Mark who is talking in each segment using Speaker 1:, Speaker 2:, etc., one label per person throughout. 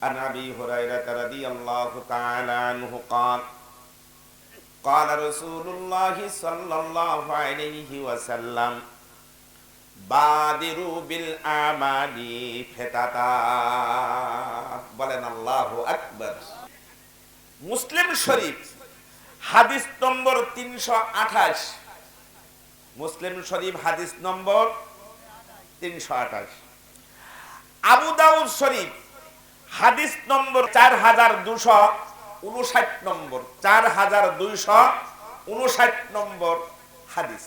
Speaker 1: عن ابي هريره رضي الله تعالى عنه قال قال رسول الله صلى الله عليه وسلم بادروا بالاعمال فتتا বলেন আল্লাহু আকবার মুসলিম শরীফ হাদিস নম্বর তিনশো আঠাশ মুসলিম শরীফ হাদিস নম্বর তিনশো আঠাশ আবু দাউদ শরীফ হাদিস নম্বর চার হাজার দুশো উনষাট নম্বর, চার হাজার দুইশো উনষাট নম্বর হাদিস।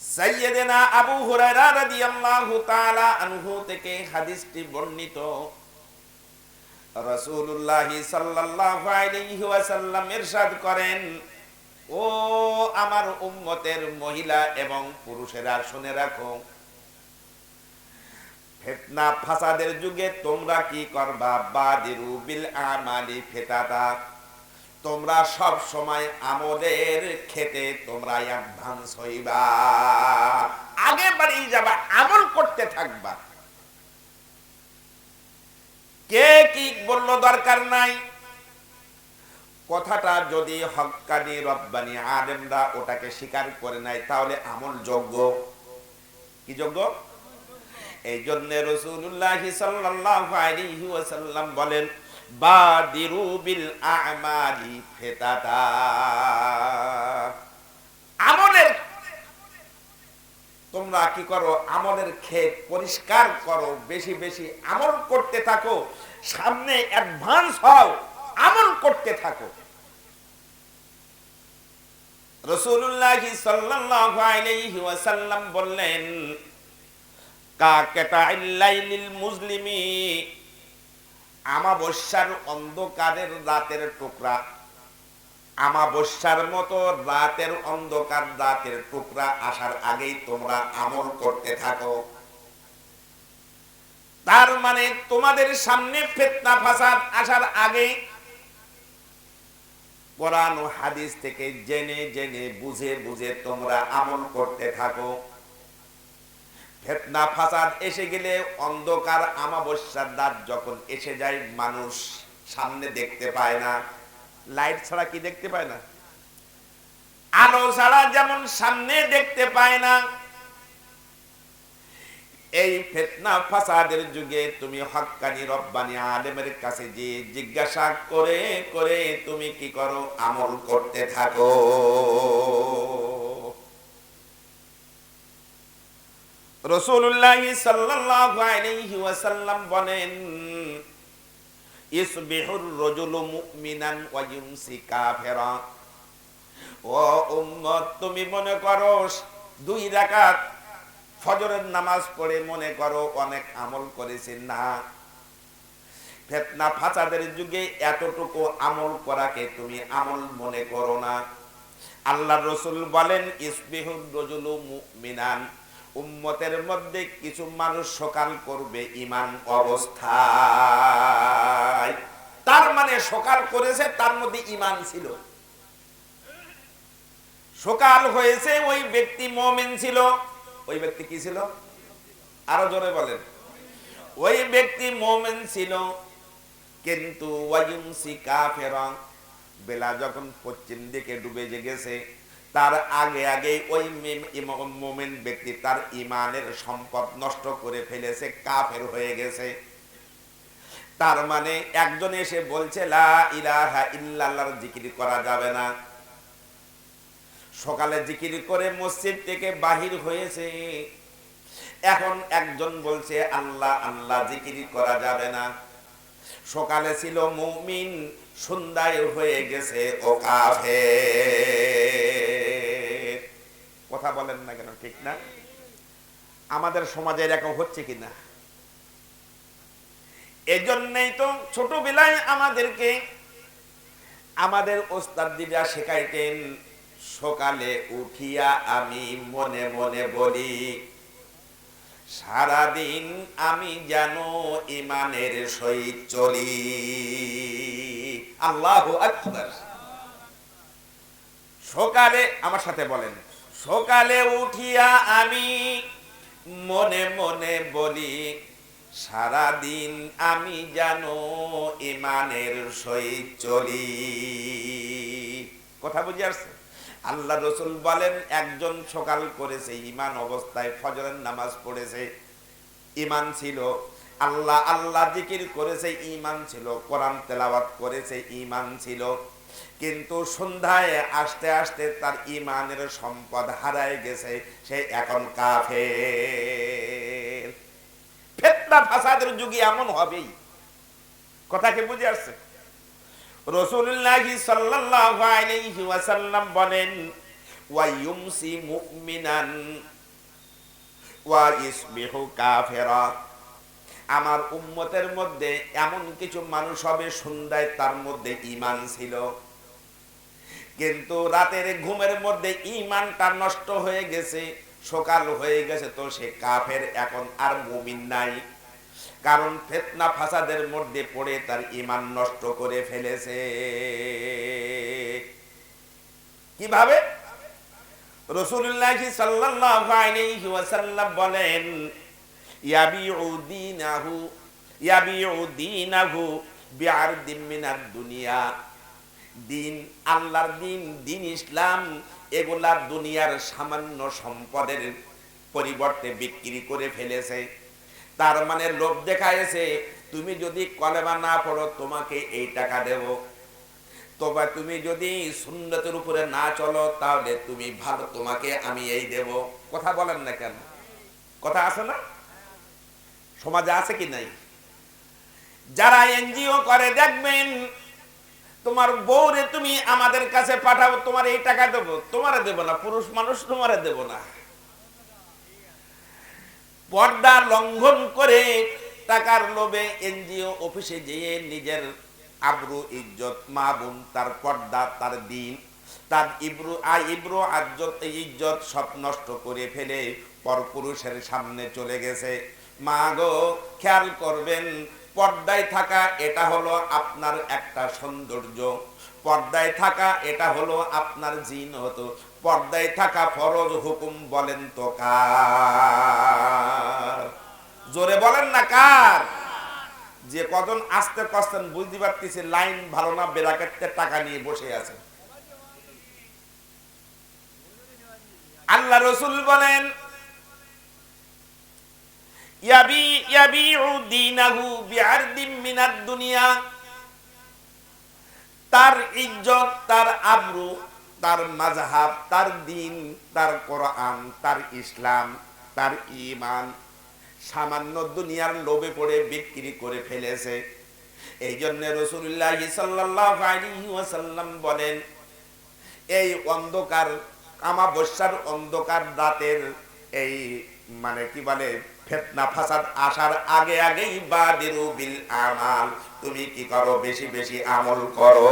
Speaker 1: সাইয়েদেনা আবু হুরায়রা রাদিয়াল্লাহু তাআলা আনহু থেকে হাদিসটি বর্ণিত। রাসূলুল্লাহি সাল্লাল্লাহু আলাইহি ওয়াসাল্লাম ইরশাদ করেন, ও আমার উম্মতের মহিলা এবং পুরুষেরা, শুনে রাখো ফেতনা ফাসাদের যুগে তোমরা কি করবা? বাদিরু বিল আমালি ফেতাতা। তোমরা সব সময় আমলের খেতে তোমরা অ্যাডভান্স হইবা। আগে বাড়িয়ে যাবা, আমল করতে থাকবা। কে কি বলল দরকার নাই? কথাটা যদি হক্কানি রব্বানি আলেমরা ওটাকে স্বীকার করে নেয়, তাহলে আমল যোগ্য। কি যোগ্য? এই জন্য রসুল্লাহ আলাইহি বলেন তোমরা কি করো? আমলের ক্ষেত পরিষ্কার করো, বেশি বেশি আমল করতে থাকো, সামনে অ্যাডভান্স হও, আমল করতে থাকো। রসুল্লাহ ওয়াসাল্লাম বললেন আমাবস্যার অন্ধকারের রাতের টুকরা। আমাবস্যার মতো রাতের অন্ধকার রাতের টুকরা আসার আগেই তোমরা আমল করতে থাকো। তার মানে তোমাদের সামনে ফেতনা ফাসাদ আসার আগে কোরআন ও হাদিস থেকে জেনে জেনে বুঝে বুঝে তোমরা আমল করতে থাকো। ফেতনা ফাসাদ এসে গেলে অন্ধকার আমাবস্যার রাত যখন এসে যায়, মানুষ সামনে দেখতে পায় না। লাইট ছাড়া কি দেখতে পায় না? আলো ছাড়া যেমন সামনে দেখতে পায় না। এই ফেতনা ফাসাদের যুগে তুমি হক্কানি রব্বানি আলেমের কাছে যে জিজ্ঞাসা করে করে তুমি কি করো? আমল করতে থাকো। রসুল্লাহ সাল্লাল্লাহু আলাইহি ওয়াসাল্লাম বলেন, ইসবিহুর রাজুলু মুমিনান ওয়া ইউমসি কাফিরা ও উম্মত, তুমি মনে করো দুই রাকাত ফজরের নামাজ পড়ে মনে করো অনেক আমল করেছে না। ফেতনা ফাসাদের যুগে এতটুকু আমল করাকে তুমি আমল মনে করো না। আল্লাহ রসুল বলেন, ইসবিহুর রাজুলু মুমিনান উম্মতের মধ্যে কিছু মানুষ সকাল করবে ইমান অবস্থায়। তার মানে সকাল করেছে, তার মধ্যে ইমান ছিল। সকাল হয়েছে, ওই ব্যক্তি মমিন ছিল। ওই ব্যক্তি কি ছিল? আরও জোরে বলেন। ওই ব্যক্তি মোমেন ছিল, কিন্তু বেলা যখন পশ্চিম দিকে ডুবে গেছে তার আগে আগে ওই মোমেন ব্যক্তি তার ইমানের সম্পদ নষ্ট করে ফেলেছে, কাফের হয়ে গেছে। তার মানে একজন এসে বলছে ইল্লাল্লাহর জিকির করা যাবে না। সকালে জিকির করে মসজিদ থেকে বাহির হয়েছে। এখন একজন বলছে, আল্লাহ আল্লাহ, জিকির করা যাবে না। সকালে ছিল মুমিন, সন্ধ্যায় হয়ে গেছে ও কাফে কথা বলেন না কেন, ঠিক না? আমাদের সমাজে এরকম হচ্ছে কিনা এজন্যই তো ছোটবেলায় আমাদেরকে আমাদের ওস্তাদ দিদা শেখাইতেন, সকালে উঠিয়া আমি মনে মনে বলি, সারাদিন আমি যেন ইমানের সহিত চলি। আল্লাহ সকালে আমার সাথে বলেন। সকালে উঠিয়া আমি মনে মনে বলি, সারাদিন আমি জানো ইমানের সহিত চলি। কথা বুঝে আসছে? আল্লাহ রসুল বলেন, একজন সকাল করেছে ইমান অবস্থায় ফজরের নামাজ পড়েছে। ইমান ছিল, আল্লাহ আল্লাহ জিকির করেছে ইমান ছিল, কোরআন তেলাওয়াত করেছে ইমান ছিল। কিন্তু সন্ধ্যায় আসতে আসতে তার ইমানের সম্পদ হারায় গেছে সে এখন কাফে ফেতনা ফাসাদের যুগে এমন হবেই। কথা কি বুঝে আসছে? রসুল্লাহ সাল্লাল্লাহু বলেন মুমিনান ওয়া ইসবিহু আমার উম্মতের মধ্যে এমন কিছু মানুষ হবে সন্ধ্যায় তার মধ্যে ইমান ছিল। কিন্তু রাতের ঘুমের মধ্যে ইমানটা নষ্ট হয়ে গেছে, সকাল হয়ে গেছে তো সে কাফের, এখন আর মুমিন নাই। কারণ ফেতনা ফাসাদের মধ্যে পড়ে তার ইমান নষ্ট করে ফেলেছে। কীভাবে? রসুল্লাহ ওয়াসাল্লাম বলেন দুনিয়া। দিন দিন দিন ইসলাম, এগুলা দুনিয়ার সামান্য সম্পদের পরিবর্তে বিক্রি করে ফেলেছে। তার মানে লোভ দেখায়েছে তুমি যদি কলেমা না পড়ো, তোমাকে এই টাকা দেব। তবে তুমি যদি সুন্নতের উপরে না চলো, তাহলে তুমি ভালো, তোমাকে আমি এই দেব। কথা বলেন না কেন? কথা আছে না? সমাজে আছে কি নাই? যারা এনজিও করে, দেখবেন তোমার বউরে তুমি আমাদের কাছে পাঠাবো তোমার এই টাকা দেবো, তোমারে দেব না, পুরুষ মানুষ তোমারে দেব না। পর্দা লঙ্ঘন করে টাকার লোভে এনজিও অফিসে যেয়ে নিজের আব্রু, ইজ্জত, মা বোন, তার পর্দা, তার দিন, তার ইব্রু, আ, ইব্রু, আজ্জত, ইজ্জত সব নষ্ট করে ফেলে, পরপুরুষের সামনে চলে গেছে। মা গো, খেয়াল করবেন, পর্দায় থাকা এটা হলো আপনার একটা সৌন্দর্য। পর্দায় থাকা এটা হলো আপনার জিন হতো পর্দায় থাকা ফরজ হুকুম বলেন তো কার? জোরে বলেন না কার? যে কজন আসতে কষ্টেন বুঝতে পারতেছে, লাইন ভালো না বেড়াকেটে টাকা নিয়ে বসে আছে। আল্লাহ রসুল বলেন ইয়াবি ইয়াবিউ দীনাহু বিআরদিম মিনাদ দুনিয়া তার ইজ্জত, তার আবরু, তার মাযহাব তার দিন, তার কোরআন, তার ইসলাম, তার ঈমান সামান্য দুনিয়ার লোভে পড়ে বিক্রি করে ফেলেছে। এই জন্য রসুল্লাহ বলেন, এই অন্ধকার, আমাবস্যার অন্ধকার রাতের এই মানে কি বলে ফেতনা ফাসাদ আসার আগে আগেই বাদিরু বিল আমাল। তুমি কি করো? বেশি বেশি আমল করো।